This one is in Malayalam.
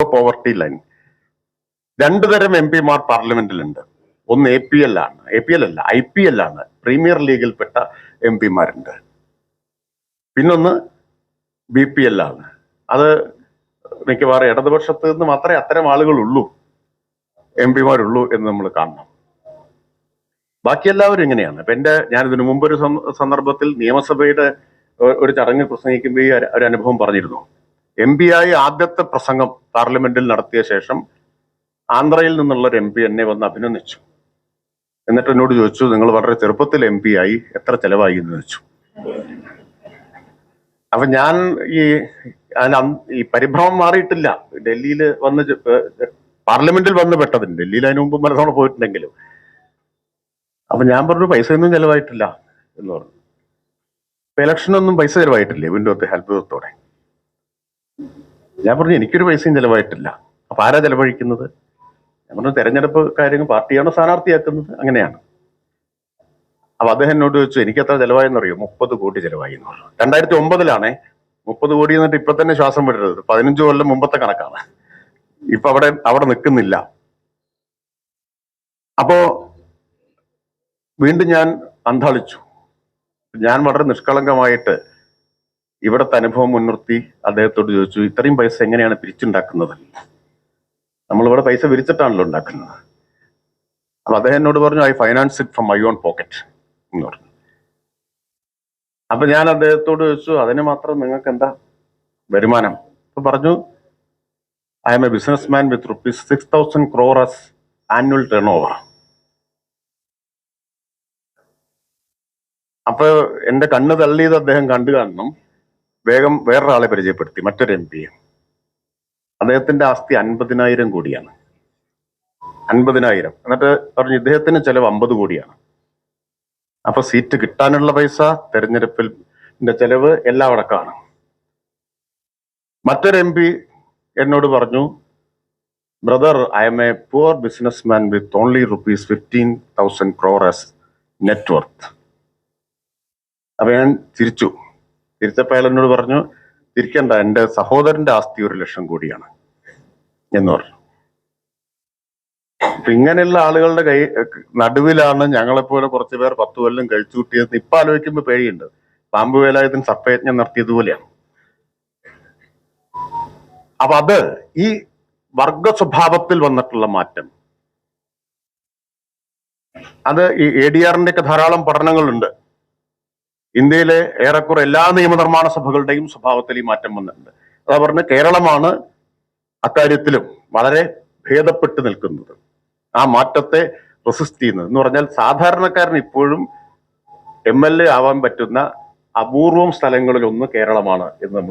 പോവർട്ടി ലൈൻ രണ്ടു തരം എം പിമാർ പാർലമെന്റിലുണ്ട്. ഒന്ന് എ പി എൽ ആണ്. എ പി എൽ അല്ല ഐ പി എൽ ആണ്. പ്രീമിയർ ലീഗിൽപ്പെട്ട എം പിമാരുണ്ട് പിന്നൊന്ന് ബി പി എൽ ആണ്. അത് മിക്കവാറും ഇടതുപക്ഷത്ത് നിന്ന് മാത്രമേ അത്തരം ആളുകളുള്ളൂ എം പിമാരുള്ളൂ എന്ന് നമ്മൾ കാണണം. ബാക്കി എല്ലാവരും ഇങ്ങനെയാണ്. ഇപ്പൊ എന്റെ ഞാൻ ഇതിനു മുമ്പ് ഒരു സന്ദർഭത്തിൽ നിയമസഭയുടെ ഒരു ചടങ്ങിൽ പ്രസംഗിക്കുമ്പോൾ ഈ ഒരു അനുഭവം പറഞ്ഞിരുന്നു. എം പി ആയി ആദ്യത്തെ പ്രസംഗം പാർലമെന്റിൽ നടത്തിയ ശേഷം ആന്ധ്രയിൽ നിന്നുള്ള ഒരു എം പി എന്നെ വന്ന് അഭിനന്ദിച്ചു. എന്നിട്ട് എന്നോട് ചോദിച്ചു നിങ്ങൾ വളരെ ചെറുപ്പത്തിൽ എം പി ആയി എത്ര ചെലവായി? എന്ന് ചോദിച്ചു. അപ്പൊ ഞാൻ ഈ ഈ പരിഭ്രമം മാറിയിട്ടില്ല. ഡൽഹിയിൽ വന്ന് പാർലമെന്റിൽ വന്ന് പെട്ടതിന് ഡൽഹിയിൽ അതിനു മുമ്പ് പലതവണ പോയിട്ടുണ്ടെങ്കിലും. അപ്പൊ ഞാൻ പറഞ്ഞു പൈസ ഒന്നും ചെലവായിട്ടില്ല എന്ന് പറഞ്ഞു. ഇലക്ഷനൊന്നും പൈസ ചെലവായിട്ടില്ലേ വിൻഡോത്തെ അത്ഭുതത്തോടെ ഞാൻ പറഞ്ഞു എനിക്കൊരു പൈസയും ചിലവായിട്ടില്ല. അപ്പൊ ആരാ ചിലവഴിക്കുന്നത്? ഞാൻ പറഞ്ഞു തെരഞ്ഞെടുപ്പ് കാര്യങ്ങൾ പാർട്ടിയാണ് സ്ഥാനാർത്ഥിയാക്കുന്നത്? അങ്ങനെയാണ്. അപ്പൊ അദ്ദേഹം എന്നോട് ചോദിച്ചു എനിക്ക് എത്ര ചെലവായെന്ന് അറിയോ മുപ്പത് കോടി ചിലവായി എന്ന് രണ്ടായിരത്തി ഒമ്പതിലാണേ മുപ്പത് കോടി എന്നിട്ട് ഇപ്പൊ തന്നെ ശ്വാസം വിടരുത്. പതിനഞ്ച് കൊല്ലം മുമ്പത്തെ കണക്കാണ്. ഇപ്പൊ അവിടെ അവിടെ നിൽക്കുന്നില്ല. അപ്പോ വീണ്ടും ഞാൻ അന്താളിച്ചു. ഞാൻ വളരെ നിഷ്കളങ്കമായിട്ട് ഇവിടുത്തെ അനുഭവം മുൻനിർത്തി അദ്ദേഹത്തോട് ചോദിച്ചു ഇത്രയും പൈസ എങ്ങനെയാണ് പിരിച്ചുണ്ടാക്കുന്നത്? നമ്മളിവിടെ പൈസ വിരിച്ചിട്ടാണല്ലോ ഉണ്ടാക്കുന്നത്. അപ്പൊ അദ്ദേഹം എന്നോട് പറഞ്ഞു I finance it from my own pocket എന്ന് പറഞ്ഞു. അപ്പൊ ഞാൻ അദ്ദേഹത്തോട് ചോദിച്ചു അതിന് മാത്രം നിങ്ങൾക്ക് എന്താ വരുമാനം? അപ്പൊ പറഞ്ഞു I'm a businessman with rupees six thousand crores annual turnover അപ്പൊ എന്റെ കണ്ണ് തള്ളിയത് അദ്ദേഹം കണ്ടു കാണണം വേഗം വേറൊരാളെ പരിചയപ്പെടുത്തി മറ്റൊരു എം പി അദ്ദേഹത്തിന്റെ ആസ്തി അൻപതിനായിരം കോടിയാണ്. അൻപതിനായിരം. എന്നിട്ട് പറഞ്ഞു ഇദ്ദേഹത്തിന് ചെലവ് അമ്പത് കോടിയാണ്. അപ്പൊ സീറ്റ് കിട്ടാനുള്ള പൈസ തെരഞ്ഞെടുപ്പിൽ ചെലവ് എല്ലാം അടക്കമാണ് മറ്റൊരു എം പി എന്നോട് പറഞ്ഞു brother I'm a poor businessman with only rupees fifteen thousand crore as net worth അപ്പൊ ഞാൻ ചിരിച്ചു. ചിരിച്ചപ്പോ അയാൾ എന്നോട് പറഞ്ഞു തിരിക്കണ്ട എന്റെ സഹോദരന്റെ ആസ്തി ഒരു ലക്ഷം കോടിയാണ് എന്ന് പറഞ്ഞു. അപ്പൊ ഇങ്ങനെയുള്ള ആളുകളുടെ കൈ നടുവിലാണ് ഞങ്ങളെപ്പോലെ കുറച്ച് പേർ പത്ത് കൊല്ലം കഴിച്ചു കൂട്ടിയത് ഇപ്പൊ ആലോചിക്കുമ്പോൾ പേടിയുണ്ട്. പാമ്പ് വേലായുധൻ സർപ്പയജ്ഞം നടത്തിയതുപോലെയാണ് അപ്പൊ അത് ഈ വർഗ സ്വഭാവത്തിൽ വന്നിട്ടുള്ള മാറ്റം. അത് ഈ എ ഡി ആറിന്റെ ഒക്കെ ധാരാളം പഠനങ്ങളുണ്ട്. ഇന്ത്യയിലെ ഏറെക്കുറെ എല്ലാ നിയമനിർമ്മാണ സഭകളുടെയും സ്വഭാവത്തിൽ ഈ മാറ്റം വന്നിട്ടുണ്ട്. അതാ പറഞ്ഞ കേരളമാണ് അക്കാര്യത്തിലും വളരെ ഭേദപ്പെട്ട് നിൽക്കുന്നത്. ആ മാറ്റത്തെ റെസിസ്റ്റ് ചെയ്യുന്നത്. എന്ന് പറഞ്ഞാൽ സാധാരണക്കാരൻ ഇപ്പോഴും എം എൽ എ ആവാൻ പറ്റുന്ന അപൂർവം സ്ഥലങ്ങളിൽ ഒന്ന് കേരളമാണ് എന്ന് നമ്മൾ